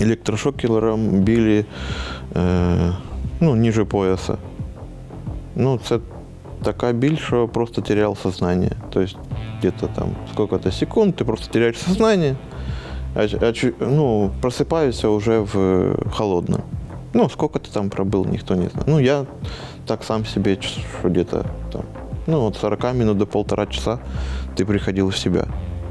електрошокером били е, ну, ніже пояса. Ну, це така біль, що просто терял сознание. То есть где-то там сколько-то секунд, ты просто теряешь сознание, а, а чу- ну, просыпаешься уже в э, холодном. Ну, сколько ты там пробыл, никто не знает. Ну, я так сам себе, ч- что где-то там, ну, от 40 минут до полтора часа ти приходив в себе.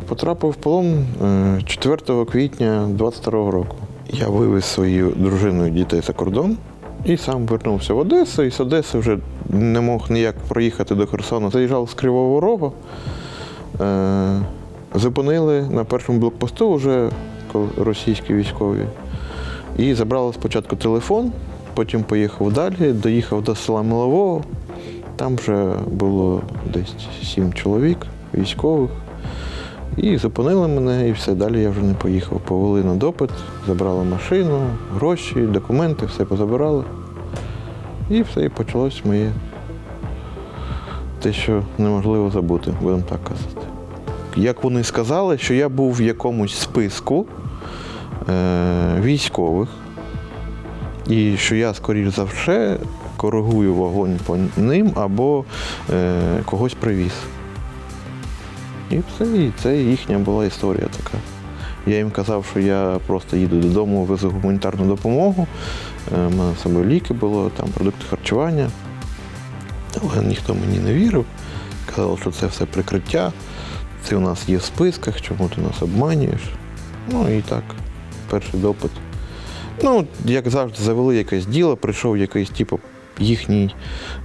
Потрапив в полон е, 4 квітня 22 року. Я вивез свою дружину і дітей за кордон і сам вернувся в Одесу. І з Одеси вже не мог ніяк проїхати до Херсона. Заїжджав з Кривого Рогу. Е, Зупинили на першому блокпосту вже російські військові. І забрали спочатку телефон, потім поїхав далі, доїхав до села Милового. Там вже було десь сім чоловік, військових. І зупинили мене, і все, далі я вже не поїхав. Повели на допит, забрали машину, гроші, документи, все позабирали. І все, і почалось моє те, що неможливо забути, будемо так казати. Як вони сказали, що я був в якомусь списку е- військових, і що я, скоріш за все, коригую вогонь по ним або е, когось привіз. І все, і це їхня була історія така. Я їм казав, що я просто їду додому, везу гуманітарну допомогу. Е, У мене з собою ліки було, там продукти харчування. Але ніхто мені не вірив. Казали, що це все прикриття, це у нас є в списках, чому ти нас обманюєш. Ну і так, перший допит. Ну, як завжди, завели якесь діло, прийшов якийсь типу їхній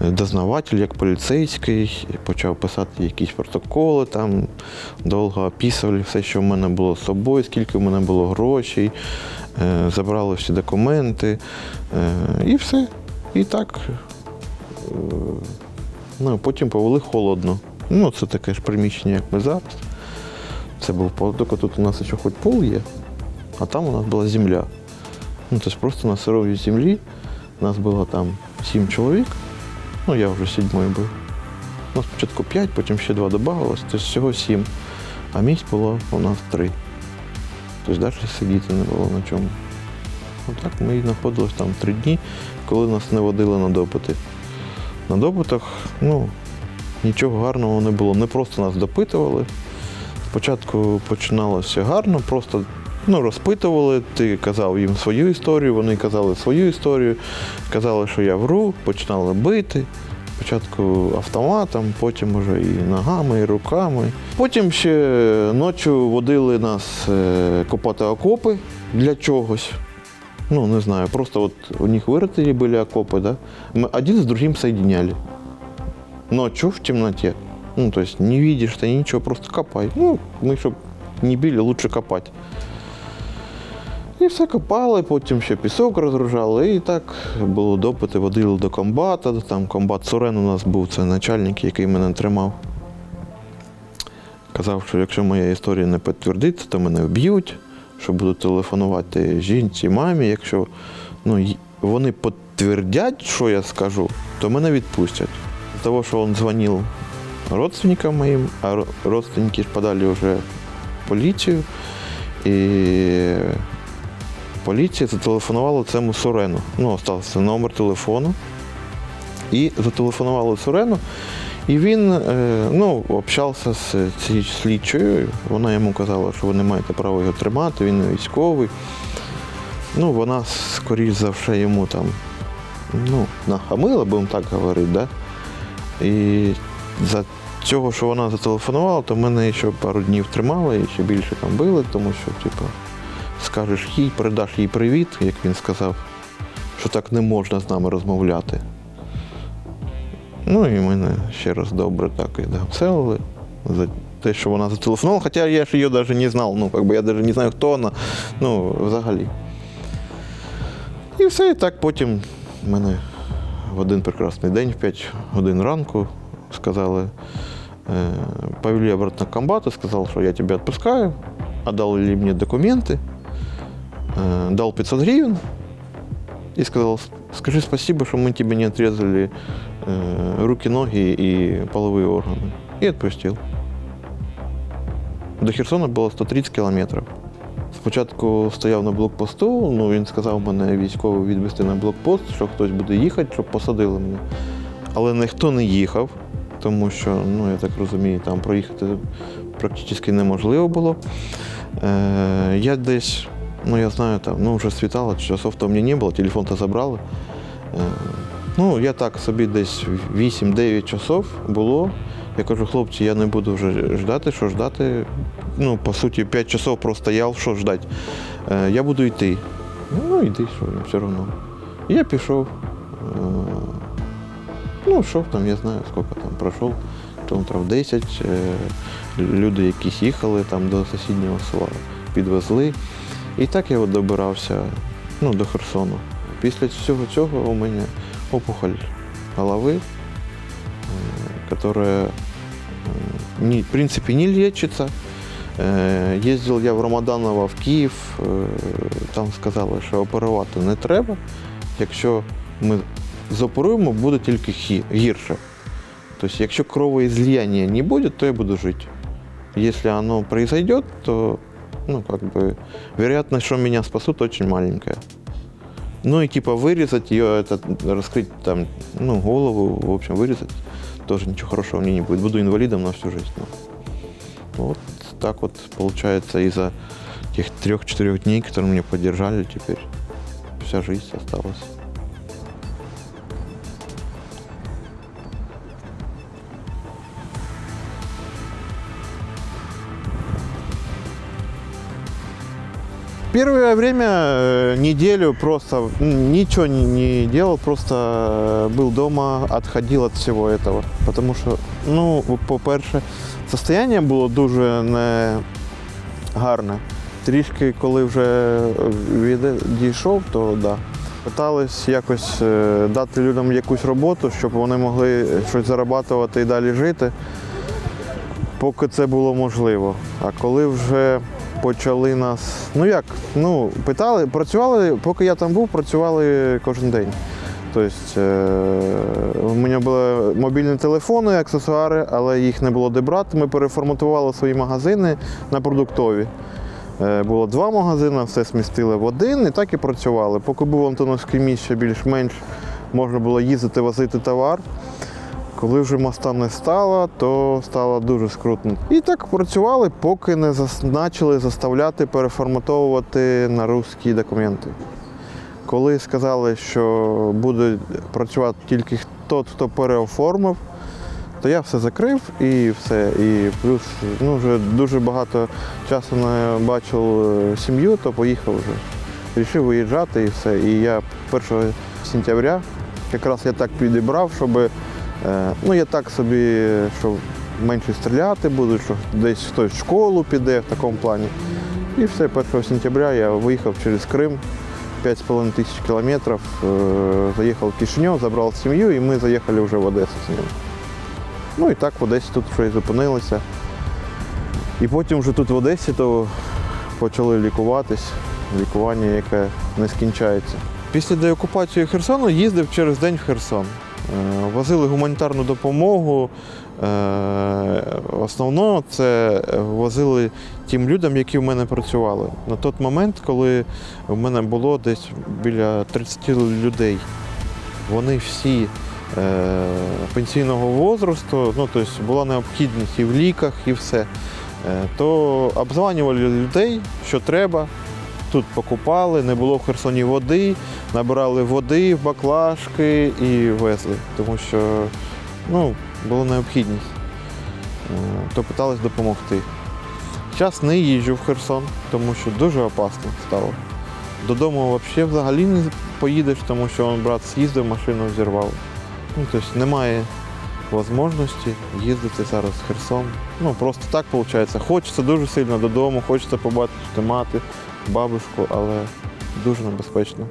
е, дознаватель, як поліцейський, почав писати якісь протоколи, там довго описували все, що в мене було з собою, скільки в мене було грошей, е, забрали всі документи е, і все. І так. Ну, потім повели холодно. Ну, це таке ж приміщення, як ми зараз. Це був пол, тут у нас ще хоч пол є, а там у нас була земля. Ну, тобто просто на сировій землі у нас було там сім чоловік. Ну, я вже сідьмий був. Ну, спочатку п'ять, потім ще два додавалось, тобто всього сім. А місць було у нас три. Тобто навіть сидіти не було на чому. Отак ми і знаходились там три дні, коли нас не водили на допити. На допитах, ну, нічого гарного не було. Не просто нас допитували. Спочатку починалося гарно, просто ну, розпитували, ти казав їм свою історію, вони казали свою історію, казали, що я вру, починали бити. Спочатку автоматом, потім уже і ногами, і руками. Потім ще ночі водили нас е, копати окопи для чогось. Ну, не знаю, просто от у них вырытые были окопы, да. Мы один с другим соединяли. Ночью в темноте. Ну, то есть не видишь ты ничего, просто копай. Ну, ми, щоб не били, лучше копати. І все копали, потім ще пісок розгружали. І так було допити, водили до комбата. Там комбат Сурен у нас був, це начальник, який мене тримав. Казав, що якщо моя історія не підтвердиться, то мене вб'ють, що буду телефонувати жінці, мамі. Якщо ну, вони підтвердять, що я скажу, то мене відпустять. З того, що він дзвонив родственникам моїм, а родственники подали вже в поліцію. І поліція зателефонувала цьому Сурену. Ну, остався номер телефону. І зателефонували Сурену. І він е, ну, общався з цією слідчою. Вона йому казала, що ви не маєте права його тримати, він не військовий. Ну, вона, скоріш за все, йому там ну, нахамила, будемо так говорити, да? І за цього, що вона зателефонувала, то мене ще пару днів тримали і ще більше там били, тому що, типу, скажеш їй, передаш їй привіт, як він сказав, що так не можна з нами розмовляти. Ну і мене ще раз добре так і обселили за те, що вона зателефонувала, хоча я ж її навіть не знав, ну, как би я навіть не знаю, хто вона, ну, взагалі. І все, і так потім мене в один прекрасний день, в 5 годин ранку, сказали, е, повели обратно комбату, сказал, что я тебя отпускаю, отдали мне документы, э, дал 500 гривен и сказал, скажи спасибо, что мы тебе не отрезали э, руки, ноги и половые органы. И отпустил. До Херсона было 130 километров. спочатку стояв на блокпосту, ну він сказав мене військовий відвести на блокпост, що хтось буде їхати, щоб посадили мене. Але ніхто не їхав, тому що, ну я так розумію, там проїхати практично неможливо було. Е, я десь, ну я знаю, там, ну вже світало, часов-то мені не було, телефон-то забрали. Е, ну, я так собі десь 8-9 часов було. Я кажу, хлопці, я не буду вже ждати, що ждати. Ну, по суті, 5 часов простояв, що ждати. Е, я буду йти. Ну, йди, що все одно. Я пішов. Е, ну, йшов там, я знаю, скільки там пройшов, кілометрів 10. Е, люди якісь їхали там до сусіднього села, підвезли. І так я от добирався ну, до Херсону. Після всього цього у мене опухоль голови, э, которая, э, не, в принципе, не лечится. Э, Ездил я в Рамаданово в Київ, е, там сказали, що оперувати не треба. Якщо ми зоперуємо, буде тільки хі- гірше. Тобто, якщо кровоизлияния не буде, то я буду жити. Если оно произойдет, то ну, как бы, вероятность, что меня спасут, очень маленькая. Ну и типа вырезать ее, это, раскрыть там, ну, голову, в общем, вырезать, тоже ничего хорошего мне не будет. Буду инвалидом на всю жизнь. ну. Вот так вот получается из-за тех трех-четырех дней, которые меня поддержали, теперь вся жизнь осталась. Первое время, э, неделю просто м, ничего не, не делал, просто э, был дома, отходил от всего этого. Потому що, ну, по-перше, состояние було дуже не гарне. Трішки, коли вже відійшов, то да. Питались якось е, дати людям якусь роботу, щоб вони могли щось зарабатувати і далі жити, поки це було можливо. А коли вже почали нас. Ну як, ну, питали, працювали, поки я там був, працювали кожен день. Тобто е, у мене були мобільні телефони, аксесуари, але їх не було де брати. Ми переформатували свої магазини на продуктові. Е, Було два магазини, все смістили в один і так і працювали. Поки був Антоновський міст ще більш-менш можна було їздити, возити товар. Коли вже моста не стало, то стало дуже скрутно. І так працювали, поки не зазначили заставляти переформатовувати на русські документи. Коли сказали, що буде працювати тільки той, хто переоформив, то я все закрив і все. І плюс ну, вже дуже багато часу не бачив е, сім'ю, то поїхав вже. Рішив виїжджати і все. І я 1 сентября якраз я так підібрав, щоб е, ну я так собі, що менше стріляти буду, що десь хтось в школу піде в такому плані. І все, 1 сентября я виїхав через Крим. 5,5 тисяч кілометрів, е, заїхав в Кишинев, забрав сім'ю і ми заїхали вже в Одесу з ним. Ну і так в Одесі тут вже і зупинилися. І потім вже тут в Одесі то почали лікуватись, лікування, яке не скінчається. Після деокупації Херсону їздив через день в Херсон. Е, Возили гуманітарну допомогу. Е, Основно це возили тим людям, які в мене працювали. На той момент, коли в мене було десь біля 30 людей. Вони всі е, пенсійного возрасту, ну тобто була необхідність і в ліках, і все. То обзванювали людей, що треба. Тут покупали, не було в Херсоні води, набирали води баклажки і везли, тому що ну, була необхідність. Е, То питались допомогти. Зараз не їжджу в Херсон, тому що дуже опасно стало. Додому взагалі взагалі не поїдеш, тому що он, брат з'їздив, машину взірвав. Ну, тобто немає можливості їздити зараз в Херсон. Ну, просто так виходить. Хочеться дуже сильно додому, хочеться побачити мати, бабушку, але дуже небезпечно.